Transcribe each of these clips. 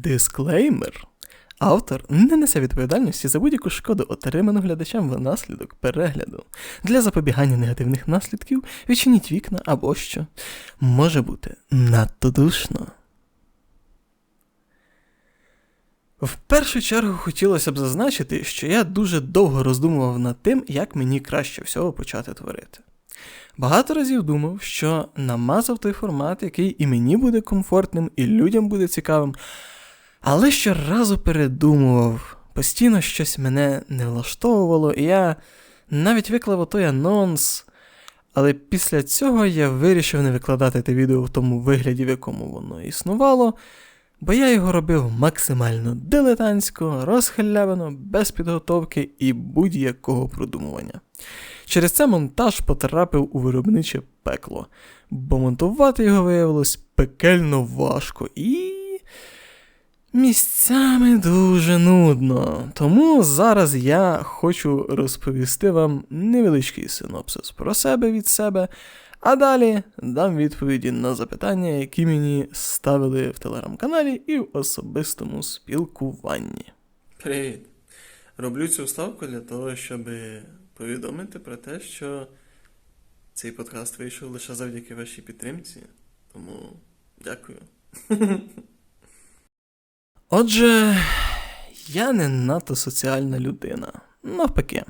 Дисклеймер. Автор не несе відповідальності за будь-яку шкоду, отриману глядачам внаслідок перегляду. Для запобігання негативних наслідків відчиніть вікна або що. Може бути надто душно. В першу чергу хотілося б зазначити, що я дуже довго роздумував над тим, як мені краще всього почати творити. Багато разів думав, що намазав той формат, який і мені буде комфортним, і людям буде цікавим, але щоразу передумував, постійно щось мене не влаштовувало, і я навіть виклав той анонс. Але після цього я вирішив не викладати те відео в тому вигляді, в якому воно існувало, бо я його робив максимально дилетантсько, розхалявано, без підготовки і будь-якого продумування. Через це монтаж потрапив у виробниче пекло, бо монтувати його виявилось пекельно важко і. Місцями дуже нудно. Тому зараз я хочу розповісти вам невеличкий синопсис про себе від себе, а далі дам відповіді на запитання, які мені ставили в телеграм-каналі і в особистому спілкуванні. Привіт! Роблю цю вставку для того, щоб повідомити про те, що цей подкаст вийшов лише завдяки вашій підтримці. Тому дякую. Отже, я не надто соціальна людина. Навпаки,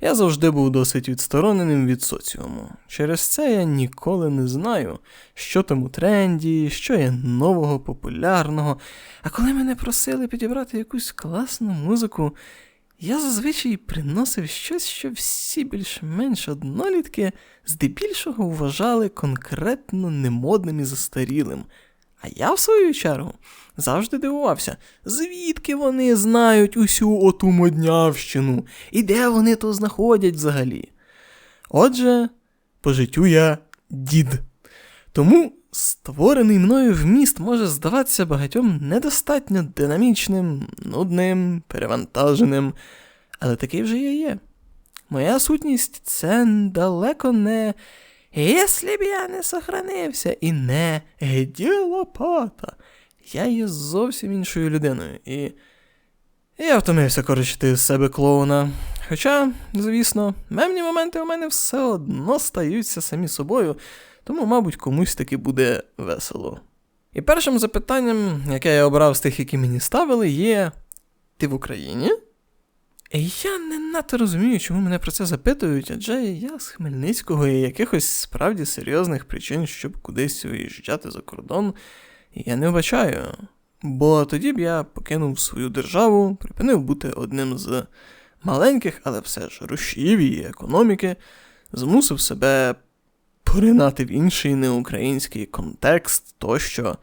я завжди був досить відстороненим від соціуму. Через це я ніколи не знаю, що там у тренді, що є нового, популярного. А коли мене просили підібрати якусь класну музику, я зазвичай приносив щось, що всі більш-менш однолітки здебільшого вважали конкретно немодним і застарілим. А я, в свою чергу, завжди дивувався, звідки вони знають усю оту моднявщину, і де вони то знаходять взагалі. Отже, по життю я дід. Тому створений мною вміст може здаватися багатьом недостатньо динамічним, нудним, перевантаженим, але такий вже я є. Моя сутність це далеко не. Якщо б я не сохранився і не лопата, я є зовсім іншою людиною, і я втомився коричити з себе клоуна. Хоча, звісно, мемні моменти у мене все одно стаються самі собою, тому, мабуть, комусь таки буде весело. І першим запитанням, яке я обрав з тих, які мені ставили, є: Ти в Україні? І я не надто розумію, чому мене про це запитують, адже я з Хмельницького і якихось справді серйозних причин, щоб кудись виїжджати за кордон, я не вбачаю. Бо тоді б я покинув свою державу, припинив бути одним з маленьких, але все ж рушів її економіки, змусив себе поринати в інший неукраїнський контекст тощо.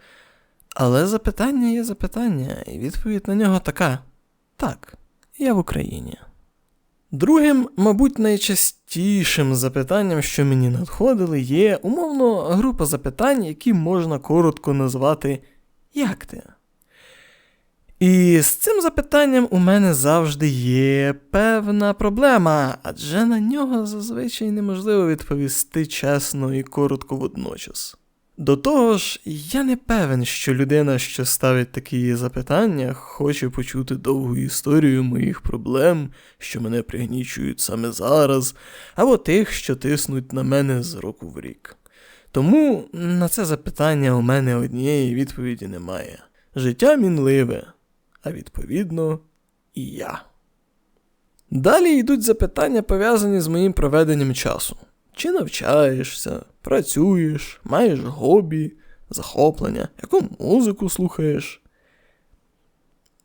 Але запитання є запитання, і відповідь на нього така: так я в Україні. Другим, мабуть, найчастішим запитанням, що мені надходили, є умовно група запитань, які можна коротко назвати Як ти? І з цим запитанням у мене завжди є певна проблема, адже на нього зазвичай неможливо відповісти чесно і коротко водночас. До того ж, я не певен, що людина, що ставить такі запитання, хоче почути довгу історію моїх проблем, що мене пригнічують саме зараз, або тих, що тиснуть на мене з року в рік. Тому на це запитання у мене однієї відповіді немає. Життя мінливе, а відповідно, і я. Далі йдуть запитання, пов'язані з моїм проведенням часу. Чи навчаєшся, працюєш, маєш хобі, захоплення, яку музику слухаєш?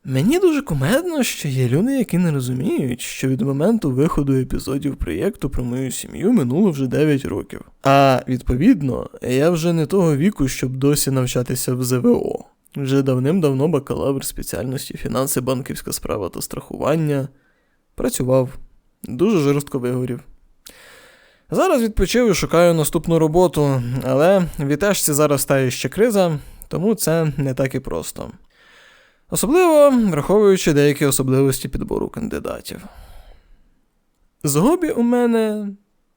Мені дуже кумедно, що є люди, які не розуміють, що від моменту виходу епізодів проєкту про мою сім'ю минуло вже 9 років. А відповідно, я вже не того віку, щоб досі навчатися в ЗВО. Вже давним-давно бакалавр спеціальності фінанси, банківська справа та страхування. Працював, дуже жорстко вигорів. Зараз відпочив і шукаю наступну роботу, але в Вітешці зараз стає ще криза, тому це не так і просто. Особливо враховуючи деякі особливості підбору кандидатів. З гобі у мене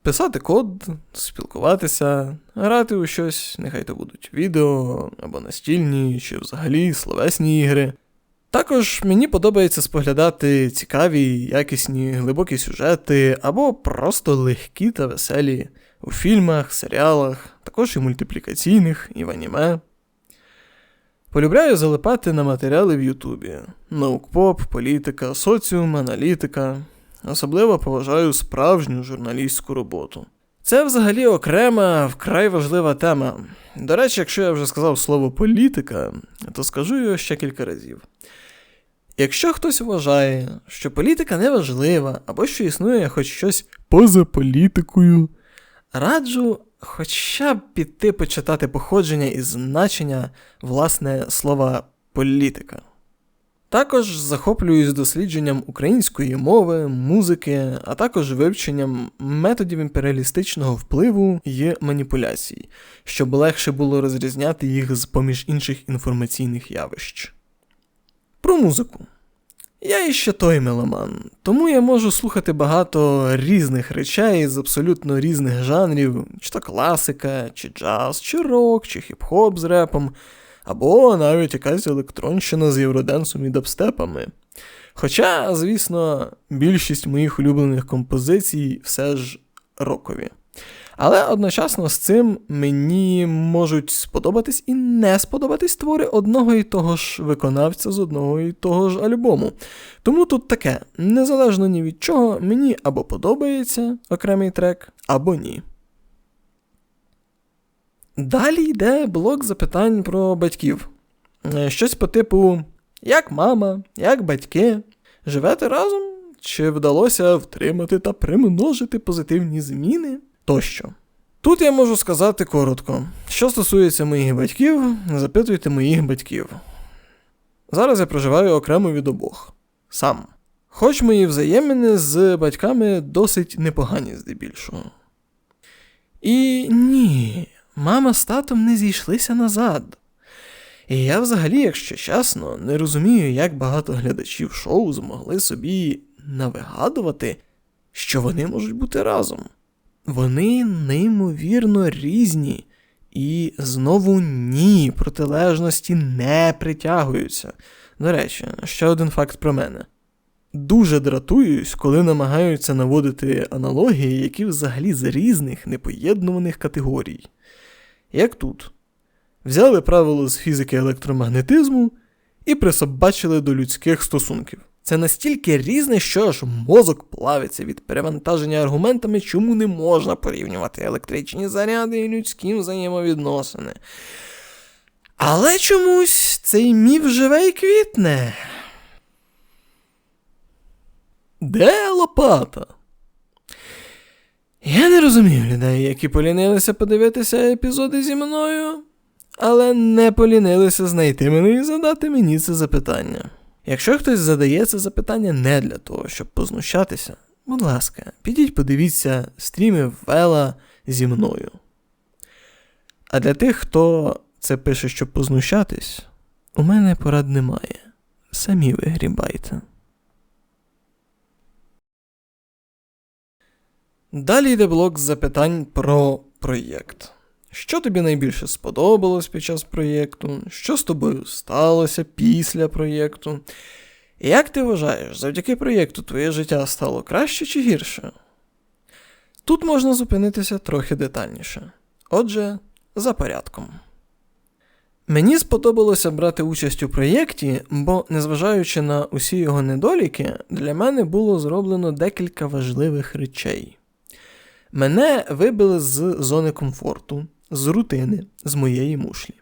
писати код, спілкуватися, грати у щось, нехай то будуть відео або настільні, чи взагалі словесні ігри. Також мені подобається споглядати цікаві, якісні, глибокі сюжети або просто легкі та веселі у фільмах, серіалах, також і мультиплікаційних, і в аніме. Полюбляю залипати на матеріали в Ютубі: наукпоп, політика, соціум, аналітика. Особливо поважаю справжню журналістську роботу. Це взагалі окрема, вкрай важлива тема. До речі, якщо я вже сказав слово політика, то скажу його ще кілька разів. Якщо хтось вважає, що політика не важлива, або що існує хоч щось поза політикою, раджу хоча б піти почитати походження і значення власне слова політика. Також захоплююсь дослідженням української мови, музики, а також вивченням методів імперіалістичного впливу і маніпуляцій, щоб легше було розрізняти їх з поміж інших інформаційних явищ. Про музику. Я іще той меломан, тому я можу слухати багато різних речей з абсолютно різних жанрів, чи то класика, чи джаз, чи рок, чи хіп-хоп з репом, або навіть якась електронщина з євроденсом і дабстепами. Хоча, звісно, більшість моїх улюблених композицій все ж рокові. Але одночасно з цим мені можуть сподобатись і не сподобатись твори одного і того ж виконавця з одного і того ж альбому. Тому тут таке, незалежно ні від чого, мені або подобається окремий трек, або ні. Далі йде блок запитань про батьків. Е, щось по типу: як мама, як батьки, живете разом? Чи вдалося втримати та примножити позитивні зміни? Тощо. Тут я можу сказати коротко, що стосується моїх батьків, запитуйте моїх батьків. Зараз я проживаю окремо від обох. Сам. Хоч мої взаємини з батьками досить непогані здебільшого. І ні, мама з татом не зійшлися назад. І я взагалі, якщо чесно, не розумію, як багато глядачів шоу змогли собі навигадувати, що вони можуть бути разом. Вони неймовірно різні. І знову ні, протилежності не притягуються. До речі, ще один факт про мене. Дуже дратуюсь, коли намагаються наводити аналогії, які взагалі з різних непоєднуваних категорій. Як тут, взяли правило з фізики електромагнетизму і присобачили до людських стосунків. Це настільки різне, що аж мозок плавиться від перевантаження аргументами, чому не можна порівнювати електричні заряди і людські взаємовідносини. Але чомусь цей міф живе і квітне. Де лопата? Я не розумію людей, які полінилися подивитися епізоди зі мною, але не полінилися знайти мене і задати мені це запитання. Якщо хтось задає це запитання не для того, щоб познущатися, будь ласка, підіть подивіться стріми Вела зі мною. А для тих, хто це пише, щоб познущатись, у мене порад немає. Самі вигрібайте. Далі йде блок запитань про проєкт. Що тобі найбільше сподобалось під час проєкту? Що з тобою сталося після проєкту? Як ти вважаєш, завдяки проєкту твоє життя стало краще чи гірше? Тут можна зупинитися трохи детальніше. Отже, за порядком. Мені сподобалося брати участь у проєкті, бо, незважаючи на усі його недоліки, для мене було зроблено декілька важливих речей. Мене вибили з зони комфорту, з рутини, з моєї мушлі.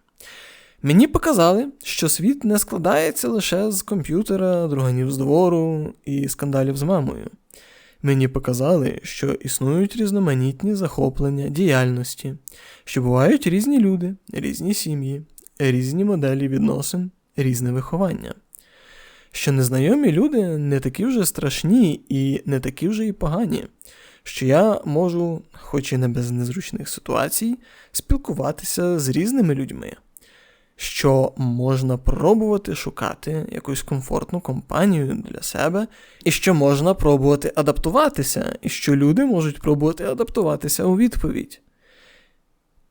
Мені показали, що світ не складається лише з комп'ютера, друганів з двору і скандалів з мамою. Мені показали, що існують різноманітні захоплення, діяльності, що бувають різні люди, різні сім'ї, різні моделі відносин, різне виховання. Що незнайомі люди не такі вже страшні і не такі вже і погані, що я можу, хоч і не без незручних ситуацій, спілкуватися з різними людьми, що можна пробувати шукати якусь комфортну компанію для себе, і що можна пробувати адаптуватися, і що люди можуть пробувати адаптуватися у відповідь.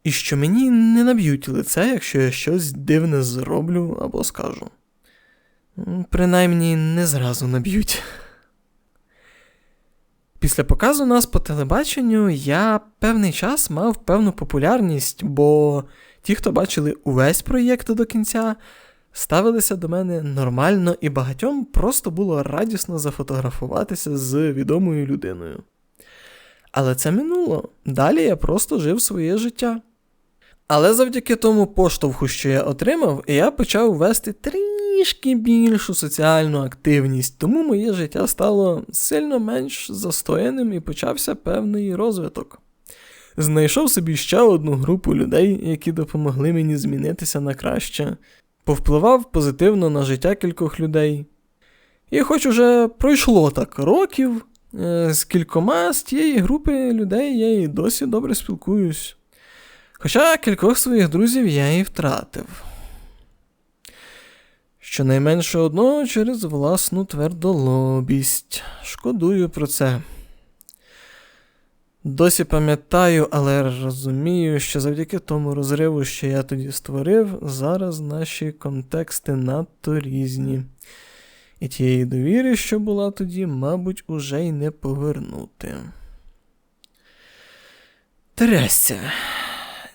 І що мені не наб'ють лице, якщо я щось дивне зроблю або скажу. Принаймні не зразу наб'ють. Після показу нас по телебаченню я певний час мав певну популярність, бо ті, хто бачили увесь проєкт до кінця, ставилися до мене нормально і багатьом просто було радісно зафотографуватися з відомою людиною. Але це минуло. Далі я просто жив своє життя. Але завдяки тому поштовху, що я отримав, я почав вести трішки більшу соціальну активність, тому моє життя стало сильно менш застояним і почався певний розвиток. Знайшов собі ще одну групу людей, які допомогли мені змінитися на краще, повпливав позитивно на життя кількох людей. І хоч уже пройшло так років, е, з кількома з тієї групи людей я і досі добре спілкуюсь. Хоча кількох своїх друзів я і втратив. Щонайменше одного через власну твердолобість. Шкодую про це. Досі пам'ятаю, але розумію, що завдяки тому розриву, що я тоді створив, зараз наші контексти надто різні. І тієї довіри, що була тоді, мабуть, уже й не повернути. Трясся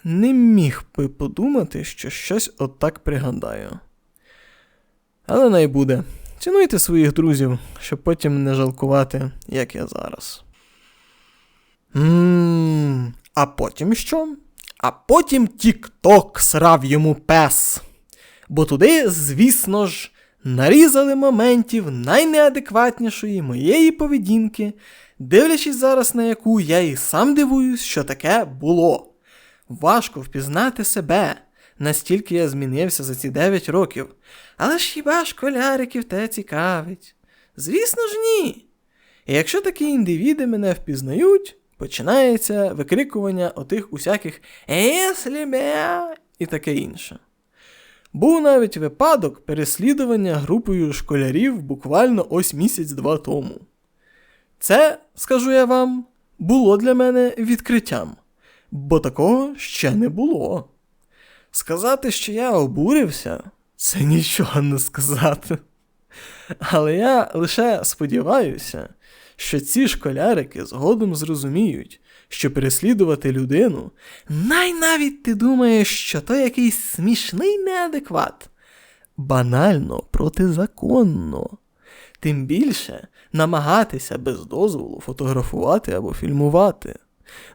не міг би подумати, що щось отак пригадаю. Але най буде. Цінуйте своїх друзів, щоб потім не жалкувати, як я зараз. Ммм, а потім що? А потім Тік-Ток срав йому пес. Бо туди, звісно ж, нарізали моментів найнеадекватнішої моєї поведінки, дивлячись зараз, на яку я і сам дивуюсь, що таке було. Важко впізнати себе, настільки я змінився за ці 9 років. Але ж хіба школяриків те цікавить? Звісно ж, ні. І якщо такі індивіди мене впізнають, починається викрикування отих усяких «Еслібе» і таке інше. Був навіть випадок переслідування групою школярів буквально ось місяць-два тому. Це, скажу я вам, було для мене відкриттям бо такого ще не було. Сказати, що я обурився, це нічого не сказати. Але я лише сподіваюся, що ці школярики згодом зрозуміють, що переслідувати людину, най навіть ти думаєш, що то якийсь смішний неадекват, банально протизаконно. Тим більше намагатися без дозволу фотографувати або фільмувати.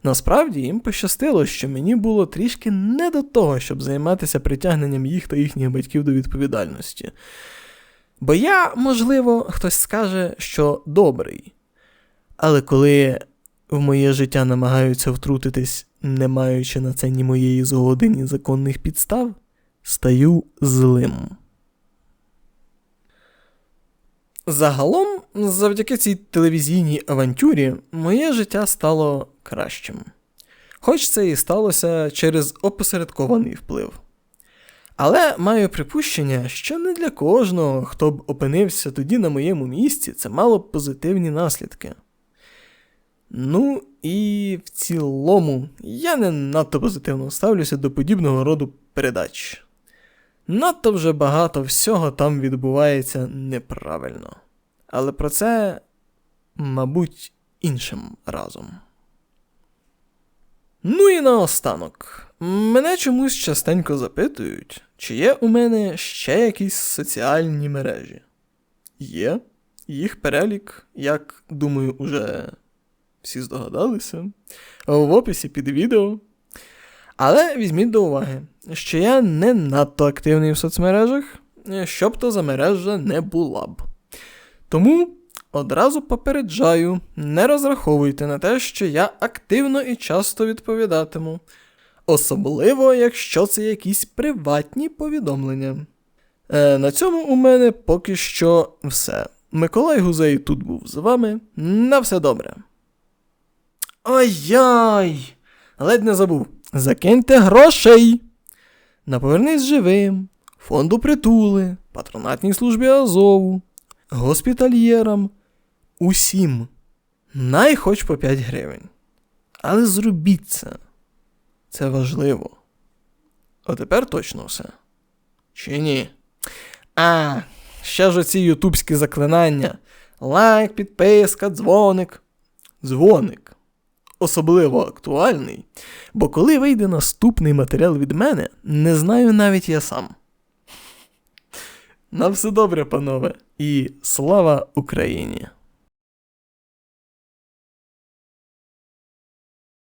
Насправді їм пощастило, що мені було трішки не до того, щоб займатися притягненням їх та їхніх батьків до відповідальності. Бо я, можливо, хтось скаже, що добрий. Але коли в моє життя намагаються втрутитись, не маючи на це ні моєї згоди, ні законних підстав, стаю злим. Загалом, завдяки цій телевізійній авантюрі, моє життя стало кращим. Хоч це і сталося через опосередкований вплив. Але маю припущення, що не для кожного, хто б опинився тоді на моєму місці, це мало б позитивні наслідки. Ну і в цілому я не надто позитивно ставлюся до подібного роду передач. Надто вже багато всього там відбувається неправильно. Але про це, мабуть, іншим разом. Ну і наостанок. Мене чомусь частенько запитують, чи є у мене ще якісь соціальні мережі. Є. Їх перелік, як думаю, уже всі здогадалися, в описі під відео. Але візьміть до уваги, що я не надто активний в соцмережах, щоб то за мережа не була б. Тому одразу попереджаю, не розраховуйте на те, що я активно і часто відповідатиму, особливо, якщо це якісь приватні повідомлення. Е, На цьому у мене поки що все. Миколай Гузей тут був з вами. На все добре. Ай-яй! Ледь не забув. Закиньте грошей! на Повернись живим, фонду притули, патронатній службі Азову, госпітальєрам, усім. Най хоч по 5 гривень. Але зробіть це. Це важливо. А тепер точно все. Чи ні? А, ще ж оці ютубські заклинання. Лайк, підписка, дзвоник. Дзвоник. Особливо актуальний, бо коли вийде наступний матеріал від мене, не знаю навіть я сам. На все добре, панове, і слава Україні!